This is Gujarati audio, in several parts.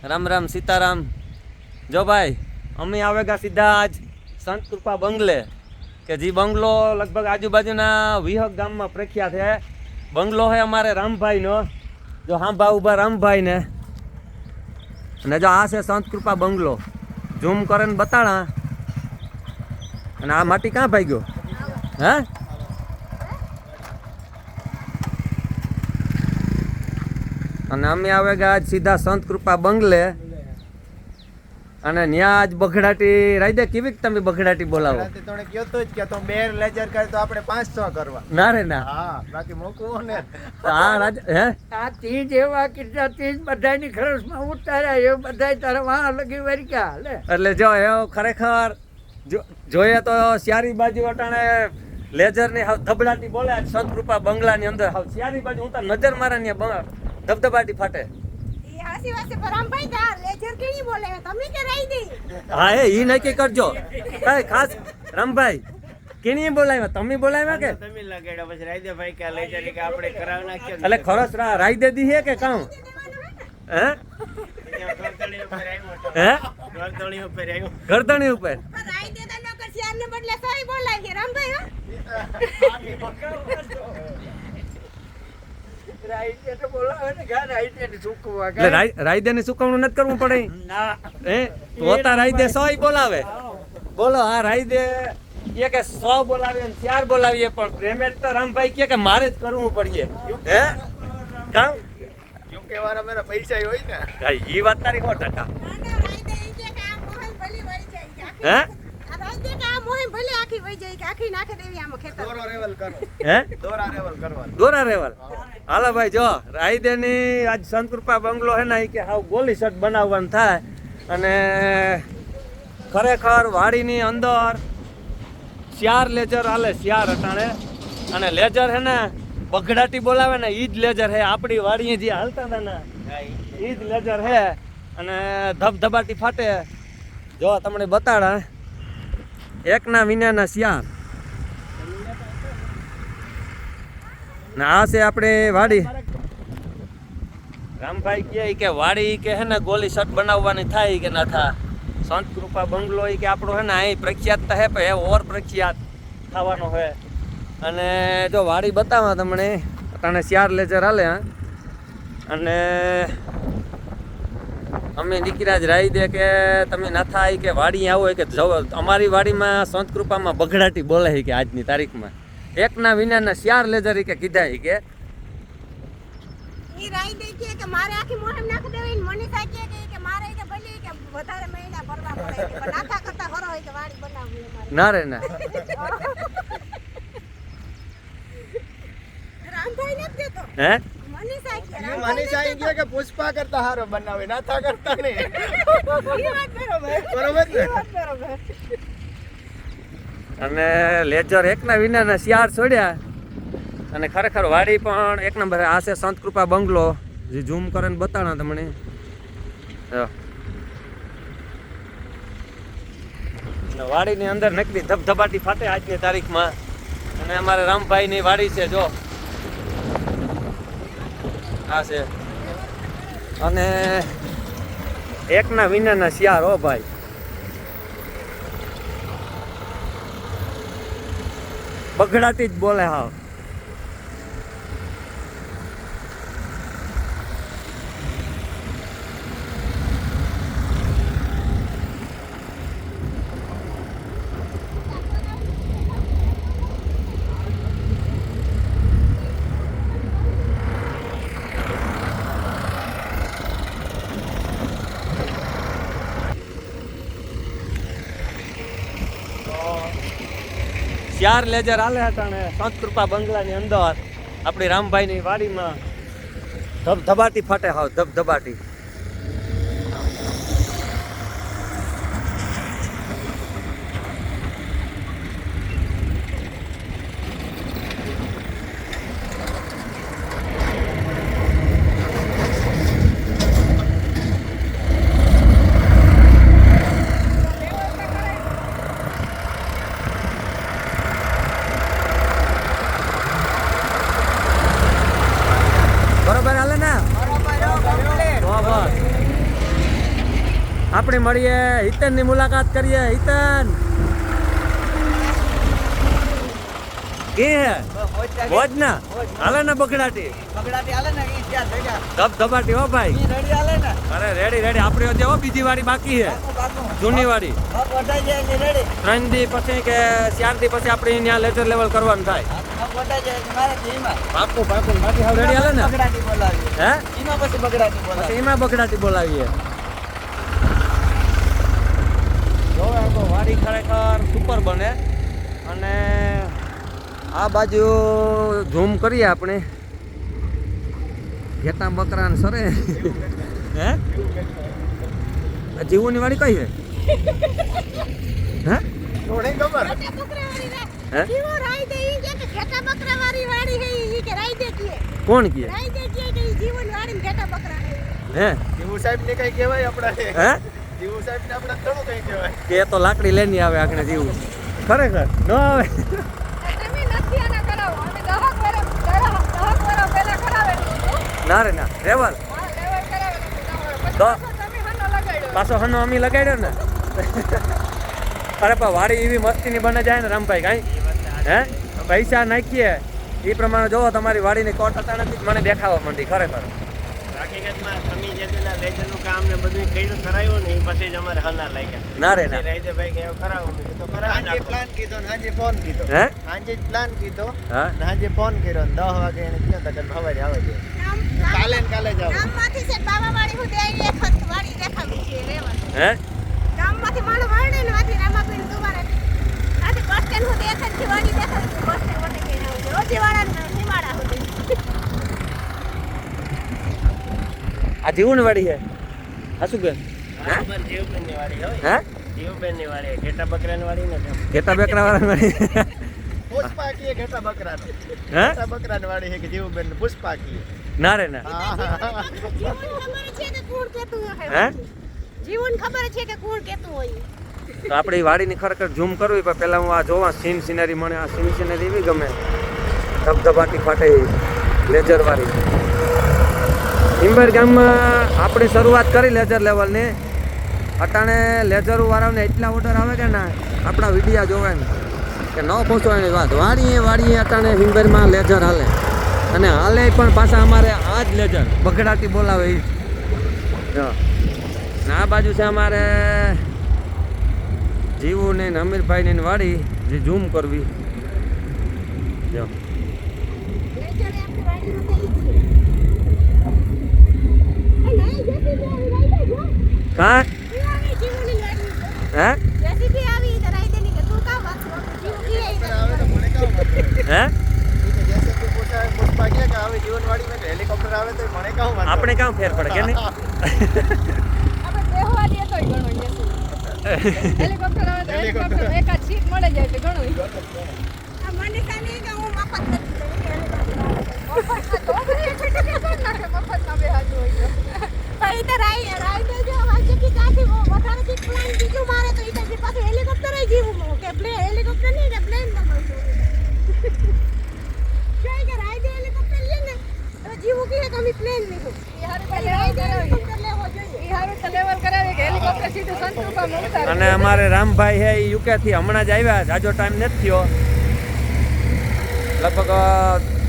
રામ રામ સીતારામ. જો ભાઈ, અમે આવેગા સીધા આજ સંત કૃપા બંગલે, કે જે બંગલો લગભગ આજુબાજુના વિહક ગામમાં પ્રખ્યાત છે. બંગલો છે અમારે રામભાઈનો. જો હાંભા ઊભા રામભાઈ ને અને જો આ છે સંત કૃપા બંગલો. ઝૂમ કરીને બતાડા અને આ માટી ક્યાં ભાગ્યો હે? અને અમે આવે ગયા આજ સીધા સંત કૃપા બંગલે. અને ન્યા આજ બગડાટી રાઈ કેવી તમે બગડાટી બોલાવો? તમે તને કયો તો જ કે તો બેર લેજર કરે તો આપણે 500 કરવા. ના રે ના. હા બાકી મૂકવું ને. આ રાજ હે? આ તીજ એવા કેટલા તીજ બધાની ખરસમાં ઉતાર્યા એ બધાય તારા વાહ લગી વરી લે. એટલે જો એ ખરેખર જો- જોઈએ તો શિયારી બાજુ અટાણે લેઝરની હાવ ધબડાટી બોલે સંત કૃપા બંગલાની અંદર હાવ શિયારી બાજુ હું તો નજર મારા ને ધબધબાટી ફાટે. હા એ ઈ નક્કી કરજો. કઈ ખાસ રામભાઈ કેની બોલાવ્યા? તમે બોલાવ્યા કે? તમે લગાડ્યા પછી રાઈદે ભાઈ કે જાય કે આપણે કરાવ નાખ્યો એટલે ખરસ રા રાઈ દે દી હે કે કામ હે? હે? ગરદણી ઉપર આવ્યો. ગરદણી ઉપર? પણ તો નકર બદલે સોય બોલાય રામભાઈ હો. ને સુકવણું નથી કરવું પડે? હે? પોતા રાયદે સો બોલાવે. બોલો હા રાયદે કે સો બોલાવીએ ને ચાર બોલાવીએ પણ પેમેન્ટ તો રામભાઈ કે કે મારે જ કરવું પડીએ હે? કામ? યુકે વાળા મેરા પૈસા હોય ને. ઈ વાત તારી સો ટકા. કે કે કે હે આ રાઈ દે કે આ મોહન ભલે આખી વળી જાય કે આખી નાખે દેવી આમાં ખેતર. દોરો રેવલ કરો. હે? દોરા રેવલ કરવા દોરા રેવલ હાલો ભાઈ જો રાયદેની આજ સંતકૃપા બંગલો હે ને કે હાવ ગોલી શટ બનાવવાનું થાય. અને ખરેખર વાડીની અંદર ચાર લેજર હાલે ચાર અટાણે. અને લેજર હે ને બગડાટી બોલાવે ને ઈ જ લેજર હે. આપણી વાડીએ જે હાલતા હતા ને ઈ જ લેજર હે. અને ધબધબાટી ફાટે. જો તમને બતાડા એકના વિનાના શિયાર ને આ છે આપણે વાડી. રામભાઈ કહે કે વાડી કે હે ને ગોલી શર્ટ બનાવવાની થાય કે ના થાય. સંત કૃપા બંગલો એ કે આપણો હે ને અહીં પ્રખ્યાત હે પણ હે ઓર પ્રખ્યાત થવાનો હે અને જો વાડી બતાવવા તમને, તને ચાર લેજર હાલે, હા. અને અમે દીકરા જ રાઈ દે કે તમે ના થાય કે વાડી આવો કે અમારી વાડીમાં સંત કૃપામાં બગડાટી બોલાય કે આજની તારીખમાં. એકના વિનાના ચાર લેજર કે કીધા કે. ને રે ના. હે? મનીષા સાઈ કે પુષ્પા કરતા હારો બનાવે નાથા કરતા ને? બરોબર. અને લેજર એકના વિનાના શિયાર છોડ્યા અને ખરેખર વાડી પણ એક નંબર આ છે સંત કૃપા બંગલો. જે ઝૂમ કરીને બતાડો તમને. વાડીની અંદર નકલી ધબધબાટી ફાટે આજની તારીખમાં. અને અમારે રામભાઈની વાડી છે જો. આ છે. અને એકના વિનાના શિયાર હો ભાઈ. બગડાતી જ બોલે હાવ. ચાર લેજર હાલે હતા ને સંત કૃપા બંગલાની અંદર. આપણી રામભાઈની વાડીમાં ધબધબાટી ફાટે હાવ ધબધબાટી બરોબર હાલે ને તો આપણે મળીએ. હિતનની મુલાકાત કરીએ. હિતન! કે હે? ના હાલે ને બગડાટી ધબ ધબાટી હો ભાઈ. અરે રેડી રેડી. આપણે હજી હો બીજી વાળી બાકી છે. જૂની ત્રણ દી પછી કે ચાર દી પછી આપણે ત્યાં લેટર લેવલ કરવાનું થાય. પાકું પાકું બાકી હાવ રેડી હાલે ને? હે? પછી એમાં બગડાટી બોલાવીએ જો આ તો વાડી ખરેખર સુપર બને. અને આ બાજુ ઝૂમ કરીએ આપણે. ઘેટા બકરા ને સરે. હે? આ વાળી વાડી કઈ છે? હે? ખબર. કોણ કે રાઈ દે કીએ. કે ઈ જીવન વાળી ઘેટા બકરા હે. હે? જીવુ સાહેબ ને કઈ કહેવાય આપણા હે? જીવુ સાહેબ આપણે ઘણું કઈ કહેવાય. કે એ તો લાકડી લઈને આવે આખને જીવું. ખરેખર? ન આવે. ના રે ના. રેવલ. પાછો હનો અમી લગાડ્યો ને? અરે પણ વાડી એવી મસ્તીની બને જાય ને રામભાઈ કાંઈ? હે? પૈસા નાખીએ. એ પ્રમાણે જોવો તમારી વાડીની કોટ અચાનક મને દેખાવા માંડી ખરેખર. હકીકતમાં તમે જે પેલા લેજરનું કામ ને બધું કર્યું કરાયું ને એ પછી જ અમારે હલા લાગ્યા. ના રે ના. રાઈદેભાઈ કે એવું કરાવું. કીધું કરાવી. પ્લાન કીધો ને હાંજે ફોન કીધો. હે? હાંજે પ્લાન કીધો હા. ને ફોન કર્યો ને દસ વાગે એને કીધું તો કે સવારે આવે છે. કાલે ને કાલે જ ગામમાંથી છે બાવાવાળી સુધી આવીને એક વખત વાળી દેખાવી છે રેવલ. હે? ગામમાંથી માણસ વળે ને વાથી રામાપીર દુબારે આથી બસ સ્ટેન્ડ સુધી એક વાળી દેખાવી બસ સ્ટેન્ડ વટે કહીને આવું છે. ને નિમાડા સુધી. આ જીવની વાડી છે હા? શું કે ઘેટા બકરા વાળી છે. કે જીવુબેન ને પુષ્પા કીએ ના રે ના. જીવન ખબર છે કે કોણ કહેતું હશે હે? જીવન ખબર છે કે કોણ કહેતું હોય. તો આપણે એ વાડીની ખરેખર ઝૂમ કરવી પણ પહેલાં હું આ જોવા સીન સિનરી મને આ સીન સિનરી એવી ગમે. ધબધબાટી ફાટે લેજર વાળી. ઇમ્બર ગામમાં આપણે શરૂઆત કરી લેજર લેવલની. અટાણે લેજર વાળાને એટલા ઓર્ડર આવે કે ના આપણા વિડીયા જોવે કે ન પહોંચવાની વાત. વાડીએ વાડીએ અટાણે હિમ્બરમાં લેજર હાલે. અને હાલે પણ પાછા અમારે આ જ લેજર. બગડાટી બોલાવે એ જો આ બાજુ છે અમારે જીવુ ને ને ને વાડી જે ઝૂમ કરવી. જો. એ નહીં, જેસીબી આવી રાઈ દે જો. કા ઈ આવી જીવનની વાડી. હે જેસીબી આવી તો રાઈ દે ની કે તું કામ વાંચો? જીવ ઈ આવી તો આવે તો મને કામ વાંધો? હે ઈ કે જૈસે કે પુષ્પા પુષ્પા કહે કે આવે જીવનવાડી માં હેલિકોપ્ટર આવે તો મને કામ વાંધો? આપણે કામ ફેર પડે કે નહીં તો તો તો કે પ્લાન બીજું મારે તો ઈ તો પાછું હેલિકોપ્ટર જ જીવું કે પ્લે હેલિકોપ્ટર નહીં કે પ્લેન કે રાઈ દે હેલિકોપ્ટર લે ને? તો જીવું કે પ્લેન રાઈ દે હેલિકોપ્ટર લેવો જોઈએ. ઈ હારું કે હેલિકોપ્ટર સીધું સંતરૂપા અને અમારે રામભાઈ હે યુકે થી હમણાં જ આવ્યા જાજો ટાઈમ નથી થયો. લગભગ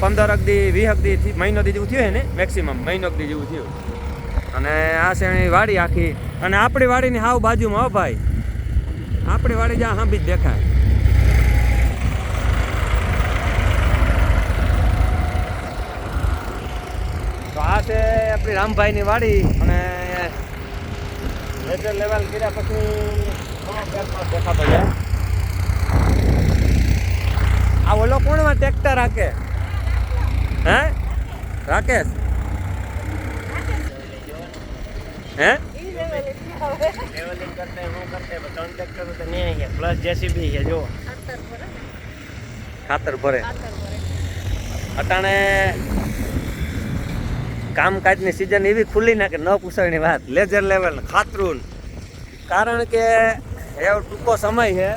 પંદર અગદી વીસ અગદી મહિનો દી જેવું થયું હે ને મેક્સિમમ મહિનો દી જેવું થયું. અને આ છે વાડી આખી, અને આપણી વાડીની હાવ બાજુમાં, હો ભાઈ. આપણી વાડી જ્યાં હાંભી જ દેખાય. તો આ છે આપણી રામભાઈની વાડી, અને લેટર લેવલ કર્યા પછી દેખાતો છે. આ ઓલો કોણમાં ટ્રેક્ટર રાખે? હે? રાકેશ? હે? લેવલિંગ કરતા હું કરતા ત્રણ ટ્રેક્ટરો તો પ્લસ જેસીબી છે ખાતર ભરે. અટાણે કામકાજની સિઝન એવી ખુલ્લી ના કે ન પૂછવાની વાત. લેજર લેવલ ખાતરું. કારણ કે એવો ટૂંકો સમય છે.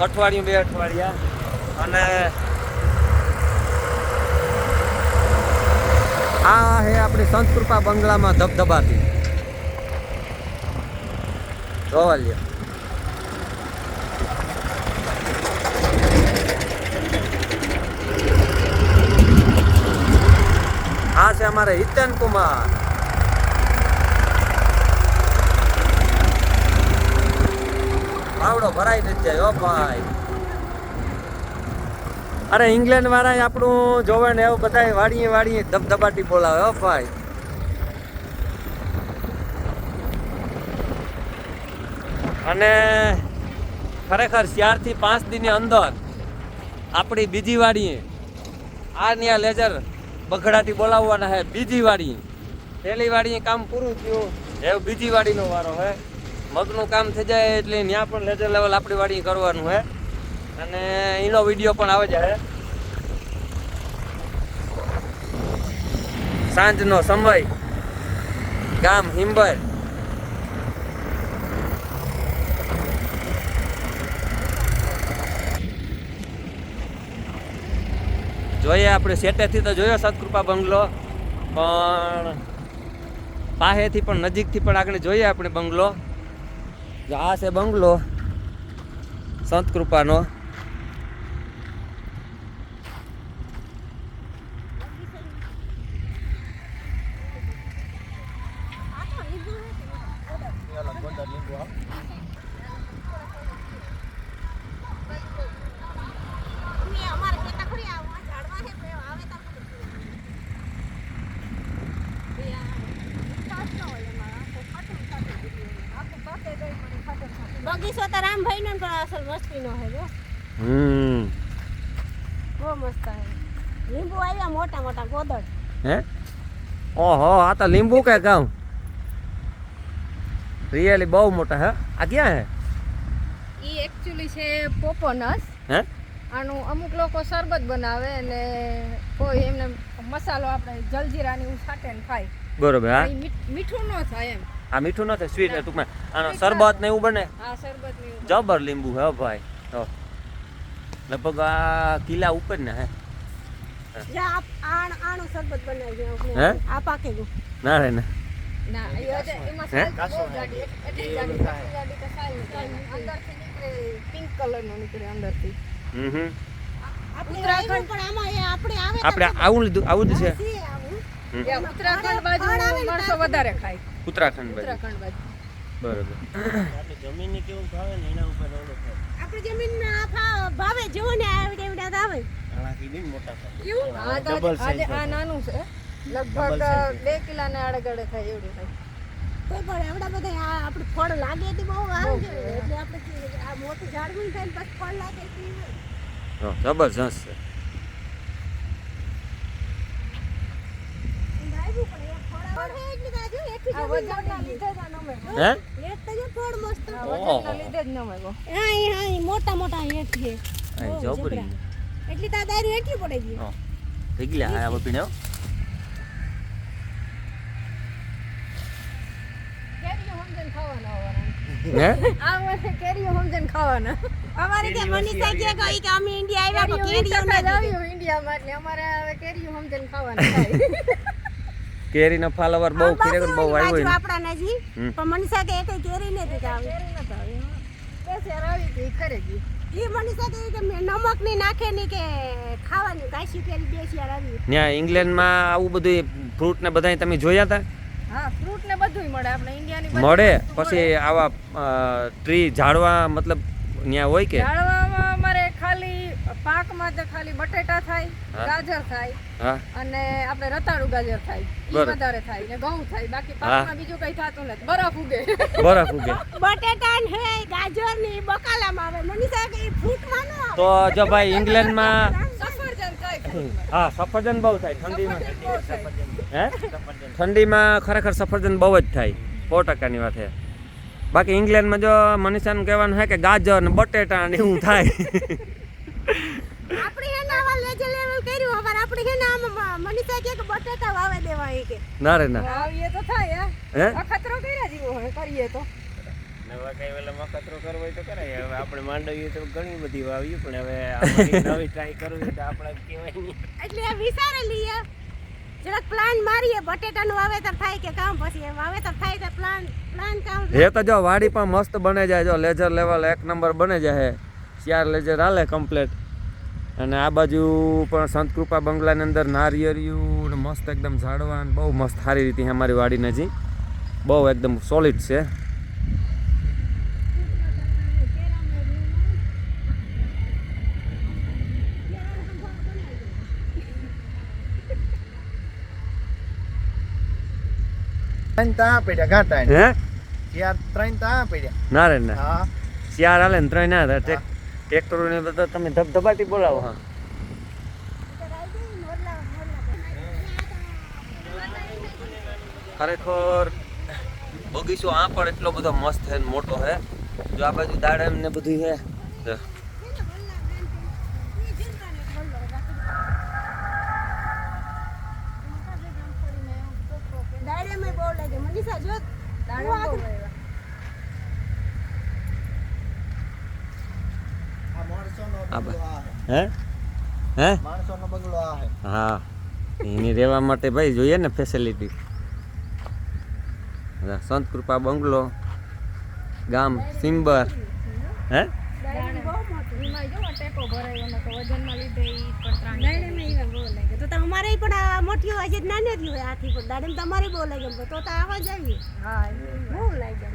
અઠવાડિયું બે અઠવાડિયા. અને આ હે આપણી સંતકૃપા બંગલામાં ધબધબાતી જોવા લ્યો. આ છે અમારે હિતન કુમાર. પાવડો ભરાઈ નથી જાય, ઓ ભાઈ. અરે ઇંગ્લેન્ડ વાળા આપણું જોવે ને એવું બધા વાડીએ વાડીએ ધબધબાટી બોલાવે, હો ભાઈ. અને ખરેખર ચારથી પાંચ દિનની અંદર આપણી બીજી વાડીએ આ ન્યા લેજર બગડાથી બોલાવવાના હે, બીજી વાડીએ પહેલી વાડીએ કામ પૂરું થયું એવું બીજી વાડીનો વારો હે. મગનું કામ થઈ જાય એટલે ત્યાં પણ લેજર લેવલ આપણી વાડીએ કરવાનું હે. અને એનો વીડિયો પણ આવે જાય સાંજનો સમય. ગામ હિંબર. જોઈએ આપણે સેટેથી તો જોયો સતકૃપા બંગલો, પણ પાસેથી પણ નજીકથી પણ આગળ જોઈએ આપણે બંગલો. આ છે બંગલો સંત કૃપાનો આ તો લીંબુ હે કે અમે અમારે ખેતર ખરી આ ઝાડવા છે તો આવે તો એ આ કાચ ન હોય એમાં આખો ખાટું ખાટું દીધું એને. આખું પાકે ગઈ પણ ખાટું ખાટું. બગીચો નો પણ અસલ મસ્તી નો હે જો. હમ. બહુ મસ્ત હે લીંબુ આવ્યા મોટા મોટા ગોદડ. હે? ઓહો આ તો લીંબુ કે ગામ રિયલી બહુ મોટા હે? આ ક્યાં હે? ઈ એક્ચ્યુઅલી છે પોપોનસ. હે? આનું અમુક લોકો શરબત બનાવે અને કોઈ એમને મસાલો આપણે જલજીરાની એવું છાંટે ને ખાય. બરોબર હા. મીઠું ન થાય એમ. આ મીઠું નથી સ્વીટ ટૂંકમાં આનો શરબત ને એવું બને. આ શરબત જબર લીંબુ હે ભાઈ. તો લગભગ આ કિલ્લા ઉપર ને હે. ના. રે ના. આપણે આવ્યું આમાં આપણે આપણે આવું લીધું આવું જ છે. ઉત્તરાખંડ બાજુ માણસો વધારે ખાય. ઉત્તરાખંડ બાજુ. ઉત્તરાખંડ બાજુ. બરોબર. આપણે જમીનને કેવું ભાવે ને એના ઉપર થાય આપણે જમીન ભાવે જેવો ને આવે એવડા આવે. આનાથી બી મોટા થાય. એવું આ તો Double આ નાનું છે. લગભગ બે કિલાને આડે ખાય એવડું થાય. તો પણ એવડા બધા આ આપણે ફળ લાગે તે બહુ આવે છે એટલે આપણે કે આ મોટું ઝાડવું થાય ને પછી ફળ લાગે તે જબરજસ્ત છે. થઈ ગયા હા આવા પીણે હો. કેરીઓ સમજીને ખાવાના હોવાના. હે આ ખાવાના અમારે કેરીઓ સમજીને ખાવાના. કેરીનો ફાલવર બહુ ખીરે બહુ આવ્યો આપણા નજી પણ મનસા કે કઈ કેરી ને કે આવી કેરી આવી. બે ચાર આવી હતી, ઈ ખરે ગઈ. એ મનીષા કે કે મેં નમકની નાખે ની કે ખાવાની કાશી કેરી દેશી ચાર ન્યા ઇંગ્લેન્ડ ઇંગ્લેન્ડમાં આવું બધું ફ્રૂટ ને બધા તમે જોયા હતા હા ફ્રૂટ ને બધુંય મળે. આપણે ઇન્ડિયાની મળે? પછી આવા ટ્રી ઝાડવા મતલબ ત્યાં હોય કે? ખાલી પાકમાં તો ખાલી બટેટા થાય ગાજર થાય અને આપણે રતાળુ ગાજર થાય. ઈ વધારે થાય ને ઘઉં થાય. બાકી પાકમાં બીજું કઈ થતું નથી. બરફ ઉગે. બરફ ઉગે. બટેટા ને ગાજરની બકાલામાં આવે. મનીષા કે ફ્રૂટમાં ન તો જો ભાઈ ઇંગ્લેન્ડમાં હા સફરજન બહુ થાય ઠંડીમાં. હે? ઠંડીમાં ખરેખર સફરજન બહુ જ થાય. સો ટકાની વાત છે. બાકી ઇંગ્લેન્ડમાં જો મનીષાનું કહેવાનું છે કે ગાજર ને બટેટા ને એવું થાય. આપણે હે ને આવા લેજર લેવલ કર્યું. હવે આપણે હે ને આમાં મનીષા કે કે બટેટા વાવે દેવા એ કે. ના રે ના. વાવીએ તો થાય હે. હે? અખતરો કર્યા જેવો હોય કરીએ તો. નવા કઈ વેલા મકતરો કરવો હોય તો કરાય. હવે આપણે માંડવીએ તો ઘણી બધી વાવી પણ હવે નવી ટ્રાય કરવી તો આપણે કહેવાય નહીં એટલે વિચારે લઈએ. જરાક પ્લાન મારીએ. બટેટાનું વાવેતર થાય કે કામ પછી વાવેતર થાય તો પ્લાન પ્લાન કામ તો જો વાડી પણ મસ્ત બને જાય. જો લેજર લેવલ એક નંબર બને જાય ચાર લેજર હાલે કમ્પ્લેટ અને આ બાજુ પણ સંતકૃપા બંગલાની અંદર નારિયેરિયું ને મસ્ત એકદમ ઝાડવા ને બહુ મસ્ત સારી રીતે અમારી વાડી નજીક. બહુ એકદમ સોલિડ છે. ત્રણ ત્યાં પડ્યા ના રે ના. હા. ચાર હાલે ને ત્રણ ના થાય ટ્રેક્ટરોને બધા તમે ધબધબાટી બોલાવો, હા. ખરેખર બગીચો આ પણ એટલો બધો મસ્ત છે ને મોટો છે. જો આ બાજુ દાડમ ને બધું છે. જો. દાડેમાં બહુ લાગે. મનીષા, જો. દાડમ બહુ વાવ્યા. આ માણસોનો આ બંગલો બા- આ હે. હે? હે? માણસોનો બંગલો આ હે. હા. એની રહેવા માટે ભાઈ જોઈએ ને ફેસિલિટી સંત કૃપા બંગલો ગામ સિમ્બર. હે? અમારે પણ આ મોટી હોય નાની જ હોય આથી પણ દાડેમ તમારે બહુ લાગે તો. તો આવા હા બહુ લાગે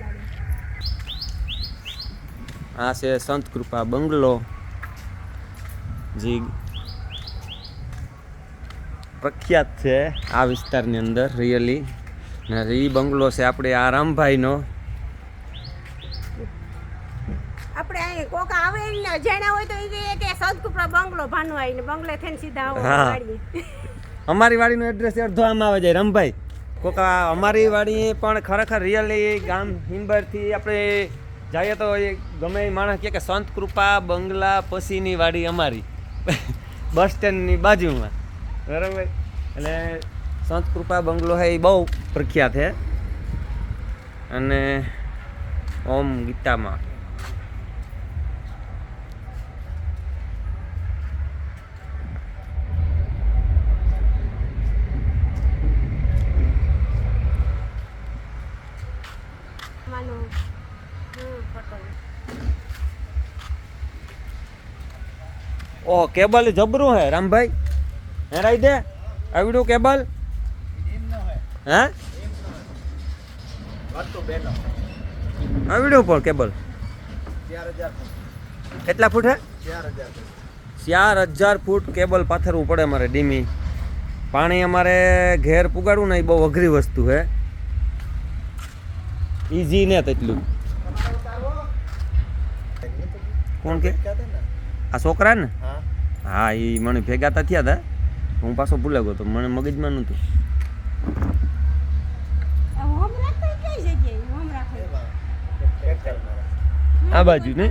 આ છે સંત કૃપા બંગલો. જી પ્રખ્યાત છે આ વિસ્તારની અંદર રિયલી ને એ બંગલો છે આપણે આ રામભાઈનો. આપણે અહીં કોક આવે ને અજાણ્યા હોય તો એ કે સદકુપરા બંગલો બંગલે થઈને સીધા આવે અમારી વાડીનું એડ્રેસ અડધો આમ આવે છે રમભાઈ. કોક અમારી વાડી પણ ખરેખર રિયલી ગામ હિંબરથી આપણે જઈએ તો એ ગમે માણસ કે સંત કૃપા બંગલા પછીની વાડી અમારી. બસ સ્ટેન્ડની બાજુમાં. બરાબર. એટલે સંત કૃપા બંગલો હે એ બહુ પ્રખ્યાત છે અને ઓમ ગીતામાં માનો હમ, પટલ. ઓ, કેબલ જબરું હે, રામભાઈ? હે રાઈ દે. આવડું કેબલ? હે? આવડું પણ કેબલ. કેટલા ફૂટ હે? ચાર હજાર ફૂટ કેબલ પાથરવું પડે અમારે ડીમી. પાણી અમારે ઘેર પુગાડવું ને એ બહુ અઘરી વસ્તુ હે. ઈઝી ને તેટલું. કોણ કે? આ છોકરા ને હા એ મને ભેગા તા થયા હતા હું પાછો ભૂલા ગયો તો મને મગજમાં નહોતું. આ બાજુ. ને?